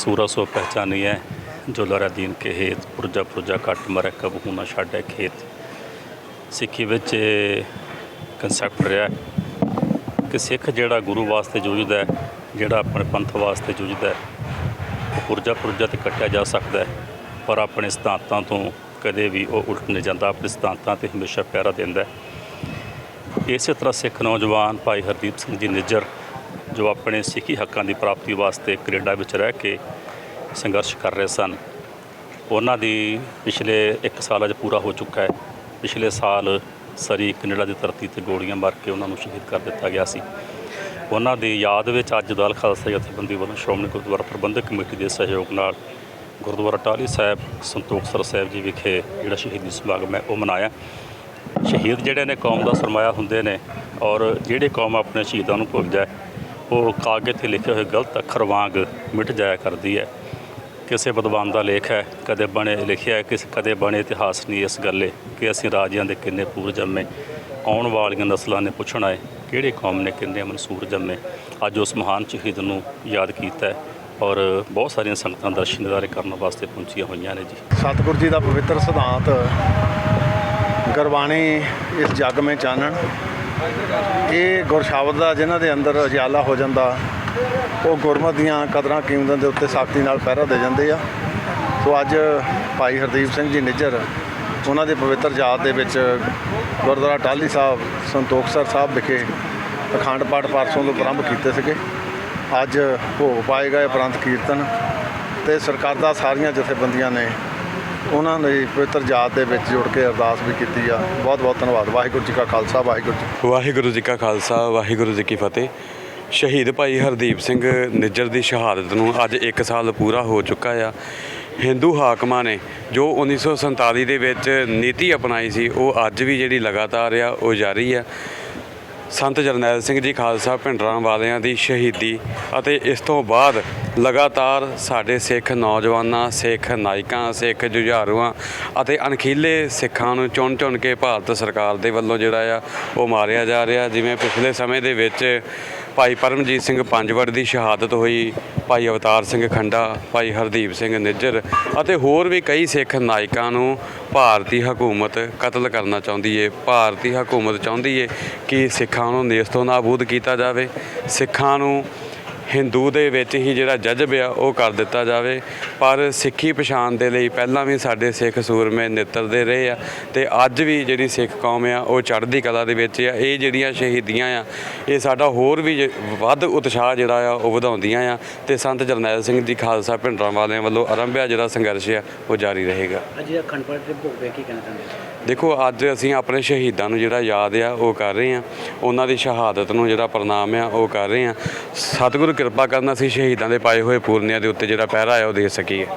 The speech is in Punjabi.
ਸੂਰਾ ਸੋ ਪਹਿਚਾਨੀਐ ਜੋ ਲਰਾ ਦੀਨ ਕੇ ਹੇਤ ਪੁਰਜਾ ਪੁਰਜਾ ਕੱਟ ਮਰੇ ਕਬਹੂ ਨਾ ਛਾੜੈ ਖੇਤ। ਸਿੱਖੀ ਵਿੱਚ ਕਨਸੈਪਟ ਰਿਹਾ ਕਿ ਸਿੱਖ ਜਿਹੜਾ ਗੁਰੂ ਵਾਸਤੇ ਜੂਝਦਾ ਜਿਹੜਾ ਆਪਣੇ ਪੰਥ ਵਾਸਤੇ ਜੂਝਦਾ ਪੁਰਜਾ ਪੁਰਜਾ ਤੇ ਕੱਟਿਆ ਜਾ ਸਕਦਾ ਪਰ ਆਪਣੇ ਸਿਧਾਂਤਾਂ ਤੋਂ ਕਦੇ ਵੀ ਉਹ ਉਲਟ ਨਹੀਂ ਜਾਂਦਾ, ਆਪਣੇ ਸਿਧਾਂਤਾਂ ਤੇ ਹਮੇਸ਼ਾ ਪਿਆਰਾ ਦਿੰਦਾ ਇਸੇ ਤਰ੍ਹਾਂ ਸਿੱਖ ਨੌਜਵਾਨ ਭਾਈ ਹਰਦੀਪ ਸਿੰਘ ਜੀ ਨਿੱਜਰ ਜੋ ਆਪਣੇ ਸਿੱਖੀ ਹੱਕਾਂ ਦੀ ਪ੍ਰਾਪਤੀ ਵਾਸਤੇ ਕੈਨੇਡਾ ਵਿੱਚ ਰਹਿ ਕੇ ਸੰਘਰਸ਼ ਕਰ ਰਹੇ ਸਨ। ਉਹਨਾਂ ਦੀ ਪਿਛਲੇ 1 ਸਾਲ ਅਜ ਪੂਰਾ ਹੋ ਚੁੱਕਾ ਹੈ। ਪਿਛਲੇ ਸਾਲ ਸਰੀ ਕੈਨੇਡਾ ਦੀ ਧਰਤੀ ਤੇ ਗੋਲੀਆਂ ਮਾਰ ਕੇ ਉਹਨਾਂ ਨੂੰ ਸ਼ਹੀਦ ਕਰ ਦਿੱਤਾ ਗਿਆ ਸੀ। ਉਹਨਾਂ ਦੀ ਯਾਦ ਵਿੱਚ ਅੱਜ ਦਲ ਖਾਲਸਾ ਜਥੇਬੰਦੀ ਵੱਲੋਂ ਸ਼੍ਰੋਮਣੀ ਗੁਰਦੁਆਰਾ ਪ੍ਰਬੰਧਕ ਕਮੇਟੀ ਦੇ ਸਹਿਯੋਗ ਨਾਲ ਗੁਰਦੁਆਰਾ ਟਾਹਲੀ ਸਾਹਿਬ ਸੰਤੋਖਸਰ ਸਾਹਿਬ ਜੀ ਵਿਖੇ ਜਿਹੜਾ ਸ਼ਹੀਦੀ ਸਮਾਗਮ ਹੈ, ਉਹ ਮਨਾਇਆ। ਸ਼ਹੀਦ ਜਿਹੜੇ ਨੇ, ਕੌਮ ਦਾ ਸਰਮਾਇਆ ਹੁੰਦੇ ਨੇ ਔਰ ਜਿਹੜੇ ਕੌਮ ਆਪਣੇ ਸ਼ਹੀਦਾਂ ਨੂੰ ਭੁੱਲ ਜਾਏ ਉਹ ਕਾਗਜ਼ ਤੇ ਲਿਖੇ ਹੋਏ ਗਲਤ ਅੱਖਰ ਵਾਂਗ ਮਿਟ ਜਾਇਆ ਕਰਦੀ ਹੈ। ਕਿਸੇ ਵਿਦਵਾਨ ਦਾ ਲੇਖ ਹੈ, ਕਦੇ ਬਣੇ ਲਿਖਿਆ ਹੈ, ਕਿਸ, ਕਦੇ ਬਣੇ ਇਤਿਹਾਸ ਨਹੀਂ ਇਸ ਗੱਲੇ ਕਿ ਅਸੀਂ ਰਾਜਿਆਂ ਦੇ ਕਿੰਨੇ ਪੂਰ ਜੰਮੇ। ਆਉਣ ਵਾਲੀਆਂ ਨਸਲਾਂ ਨੇ ਪੁੱਛਣਾ ਹੈ, ਕਿਹੜੇ ਕੌਮ ਨੇ ਕਿੰਨੇ ਮਨਸੂਰ ਜੰਮੇ। ਅੱਜ ਉਸ ਮਹਾਨ ਸ਼ਹੀਦ ਨੂੰ ਯਾਦ ਕੀਤਾ ਔਰ ਬਹੁਤ ਸਾਰੀਆਂ ਸੰਗਤਾਂ ਦਰਸ਼ਨ ਦਿਦਾਰੇ ਕਰਨ ਵਾਸਤੇ ਪਹੁੰਚੀਆਂ ਹੋਈਆਂ ਨੇ ਜੀ। ਸਤਿਗੁਰੂ ਜੀ ਦਾ ਪਵਿੱਤਰ ਸਿਧਾਂਤ, ਗੁਰਬਾਣੀ ਇਸ ਜੱਗ ਮੇ ਚਾਨਣ। ਇਹ ਗੁਰ ਦਾ, ਜਿਨ੍ਹਾਂ ਦੇ ਅੰਦਰ ਉਜਾਲਾ ਹੋ ਜਾਂਦਾ, ਉਹ ਗੁਰਮਤ ਦੀਆਂ ਕਦਰਾਂ ਕੀਮਤਾਂ ਦੇ ਉੱਤੇ ਸਖਤੀ ਨਾਲ ਪਹਿਰਾ ਦੇ ਜਾਂਦੇ ਆ। ਸੋ ਅੱਜ ਭਾਈ ਹਰਦੀਪ ਸਿੰਘ ਜੀ ਨਿੱਜਰ, ਉਹਨਾਂ ਦੇ ਪਵਿੱਤਰ ਯਾਦ ਦੇ ਵਿੱਚ ਗੁਰਦੁਆਰਾ ਟਾਹਲੀ ਸਾਹਿਬ ਸੰਤੋਖਸਰ ਸਾਹਿਬ ਵਿਖੇ ਅਖੰਡ ਪਾਠ ਪਰਸੋਂ ਤੋਂ ਆਰੰਭ ਕੀਤੇ ਸੀਗੇ। ਅੱਜ ਭੋਗ ਪਾਏ ਗਏ ਉਪਰੰਤ ਕੀਰਤਨ ਤੇ ਸਰਕਾਰਾਂ ਸਾਰੀਆਂ ਜਥੇਬੰਦੀਆਂ ਨੇ ਉਹਨਾਂ ਲਈ ਪਵਿੱਤਰ ਜਾਤ ਦੇ ਵਿੱਚ ਜੁੜ ਕੇ ਅਰਦਾਸ ਵੀ ਕੀਤੀ ਆ। ਬਹੁਤ ਬਹੁਤ ਧੰਨਵਾਦ। ਵਾਹਿਗੁਰੂ ਜੀ ਕਾ ਖਾਲਸਾ, ਵਾਹਿਗੁਰੂ ਜੀ ਵਾਹਿਗੁਰੂ ਜੀ ਕਾ ਖਾਲਸਾ, ਵਾਹਿਗੁਰੂ ਜੀ ਕੀ ਫਤਿਹ। ਸ਼ਹੀਦ ਭਾਈ ਹਰਦੀਪ ਸਿੰਘ ਨਿੱਜਰ ਦੀ ਸ਼ਹਾਦਤ ਨੂੰ ਅੱਜ 1 ਸਾਲ ਪੂਰਾ ਹੋ ਚੁੱਕਾ ਆ। ਹਿੰਦੂ ਹਾਕਮਾਂ ਨੇ ਜੋ 1947 ਦੇ ਵਿੱਚ ਨੀਤੀ ਅਪਣਾਈ ਸੀ, ਉਹ ਅੱਜ ਵੀ ਜਿਹੜੀ ਲਗਾਤਾਰ ਆ, ਉਹ ਜਾਰੀ ਆ। ਸੰਤ ਜਰਨੈਲ ਸਿੰਘ ਜੀ ਖਾਲਸਾ ਭਿੰਡਰਾਂ ਵਾਲਿਆਂ ਦੀ ਸ਼ਹੀਦੀ ਅਤੇ ਇਸ ਤੋਂ ਬਾਅਦ ਲਗਾਤਾਰ ਸਾਡੇ ਸਿੱਖ ਨੌਜਵਾਨਾਂ, ਸਿੱਖ ਨਾਇਕਾਂ, ਸਿੱਖ ਜੁਝਾਰੂਆਂ ਅਤੇ ਅਣਖੀਲੇ ਸਿੱਖਾਂ ਨੂੰ ਚੁਣ ਚੁਣ ਕੇ ਭਾਰਤ ਸਰਕਾਰ ਦੇ ਵੱਲੋਂ ਜਿਹੜਾ ਆ ਉਹ ਮਾਰਿਆ ਜਾ ਰਿਹਾ। ਜਿਵੇਂ ਪਿਛਲੇ ਸਮੇਂ ਦੇ ਵਿੱਚ ਭਾਈ ਪਰਮਜੀਤ ਸਿੰਘ ਪੰਜਵੜ ਦੀ ਸ਼ਹਾਦਤ ਹੋਈ, ਭਾਈ ਅਵਤਾਰ ਸਿੰਘ ਖੰਡਾ, ਭਾਈ ਹਰਦੀਪ ਸਿੰਘ ਨਿੱਜਰ ਅਤੇ ਹੋਰ ਵੀ ਕਈ ਸਿੱਖ ਨਾਇਕਾਂ ਨੂੰ ਭਾਰਤੀ ਹਕੂਮਤ ਕਤਲ ਕਰਨਾ ਚਾਹੁੰਦੀ ਏ। ਭਾਰਤੀ ਹਕੂਮਤ ਚਾਹੁੰਦੀ ਏ ਕਿ ਸਿੱਖਾਂ ਨੂੰ ਨੇਸਤੋਂ ਨਾਬੂਦ ਕੀਤਾ ਜਾਵੇ। ਸਿੱਖਾਂ ਨੂੰ ਹਿੰਦੂ ਦੇ ਵਿੱਚ ਹੀ ਜਿਹੜਾ ਜਜ਼ਬ ਆ ਉਹ ਕਰ ਦਿੱਤਾ ਜਾਵੇ। ਪਰ ਸਿੱਖੀ ਪਛਾਣ ਦੇ ਲਈ ਪਹਿਲਾਂ ਵੀ ਸਾਡੇ ਸਿੱਖ ਸੂਰਮੇ ਨਿੱਤਰਦੇ ਰਹੇ ਆ ਤੇ ਅੱਜ ਵੀ ਜਿਹੜੀ ਸਿੱਖ ਕੌਮ ਆ ਉਹ ਚੜ੍ਹਦੀ ਕਲਾ ਦੇ ਵਿੱਚ ਆ। ਇਹ ਜਿਹੜੀਆਂ ਸ਼ਹੀਦੀਆਂ ਆ ਇਹ ਸਾਡਾ ਹੋਰ ਵੀ ਵੱਧ ਉਤਸ਼ਾਹ ਜਿਹੜਾ ਆ ਉਹ ਵਧਾਉਂਦੀਆਂ ਆ। ਤੇ ਸੰਤ ਜਰਨੈਲ ਸਿੰਘ ਜੀ ਖਾਲਸਾ ਭਿੰਡਰਾਂ ਵਾਲਿਆਂ ਵੱਲੋਂ ਆਰੰਭਿਆ ਜਿਹੜਾ ਸੰਘਰਸ਼ ਆ ਉਹ ਜਾਰੀ ਰਹੇਗਾ। ਅੱਜ ਦੇ ਭੋਗ ਕੀ ਕਹਿਣਾ ਚਾਹੁੰਦੇ? ਦੇਖੋ ਅੱਜ ਅਸੀਂ ਆਪਣੇ ਸ਼ਹੀਦਾਂ ਨੂੰ ਜਿਹੜਾ ਯਾਦ ਆ ਉਹ ਕਰ ਰਹੇ ਆ। ਉਹਨਾਂ ਦੀ ਸ਼ਹਾਦਤ ਨੂੰ ਜਿਹੜਾ ਪ੍ਰਣਾਮ ਆ ਉਹ ਕਰ ਰਹੇ ਆ। ਸਤਿਗੁਰੂ ਕਿਰਪਾ ਕਰਨ ਅਸੀਂ ਸ਼ਹੀਦਾਂ ਦੇ ਪਾਏ ਹੋਏ ਪੂਰਨਿਆਂ ਦੇ ਉੱਤੇ ਜਿਹੜਾ ਪਹਿਰਾ ਆ ਉਹ ਦੇ ਸਕੀਏ।